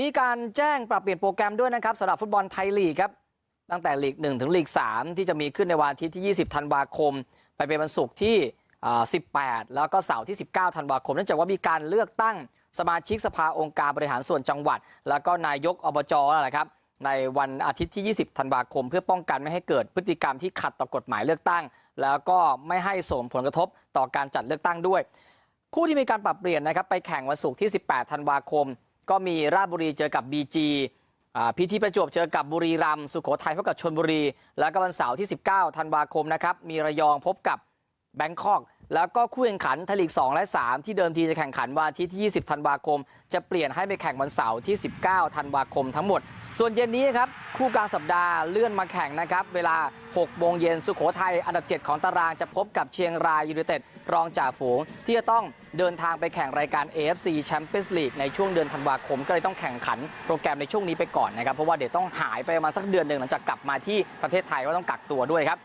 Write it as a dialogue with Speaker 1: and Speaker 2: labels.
Speaker 1: มีการแจ้งปรับเปลี่ยนโปรแกรมด้วยนะครับสำหรับฟุตบอลไทยลีกครับตั้งแต่ลีก1ถึงลีก3ที่จะมีขึ้นในวันอาทิตย์ที่ 20 ธันวาคม ไปเป็นวันศุกร์ที่ 18 แล้วก็เสาร์ที่ 19 ธันวาคมเนื่องจากว่ามีการเลือกตั้งสมาชิกสภาองค์การบริหารส่วนจังหวัด แล้วก็นายกอบจนั่นแหละครับในวันอาทิตย์ที่ 20 ธันวาคม เพื่อป้องกันไม่ให้เกิดพฤติกรรมที่ขัดต่อกฎหมายเลือกตั้ง แล้วก็ไม่ให้ส่งผลกระทบต่อการจัดเลือกตั้งด้วย คู่ที่มีการปรับเปลี่ยนนะครับไปแข่งวันศุกร์ที่ 18 ธันวาคม ก็มีราชบุรีเจอกับบีจีพิธีประจวบเจอกับบุรีรัมย์สุโขทัยพบกับชนบุรีแล้วก็วันเสาร์ที่19ธันวาคมนะครับมีระยองพบกับแบงคอก แล้วก็คู่แข่งขันไทยลีก2และ3ที่เดิมทีจะแข่งขันวันอาทิตย์ที่20ธันวาคม จะเปลี่ยนให้ไปแข่งวันเสาร์ที่ 19ธันวาคมทั้งหมด ส่วนเย็นนี้ครับคู่กลางสัปดาห์เลื่อนมาแข่งนะครับเวลา6โมงเย็นสุโขทัยอันดับ 7 ของตารางจะพบกับเชียงรายยูไนเต็ดรองจ่าฝูง ที่จะต้องเดินทางไปแข่งรายการ AFC Champions League ในช่วงเดือนธันวาคม ก็เลยต้องแข่งขันโปรแกรมในช่วงนี้ไปก่อนนะครับเพราะว่าเดี๋ยวต้องหายไปประมาณสักเดือนหนึ่งหลังจากกลับมาที่ประเทศไทยว่าต้องกักตัวด้วยครับ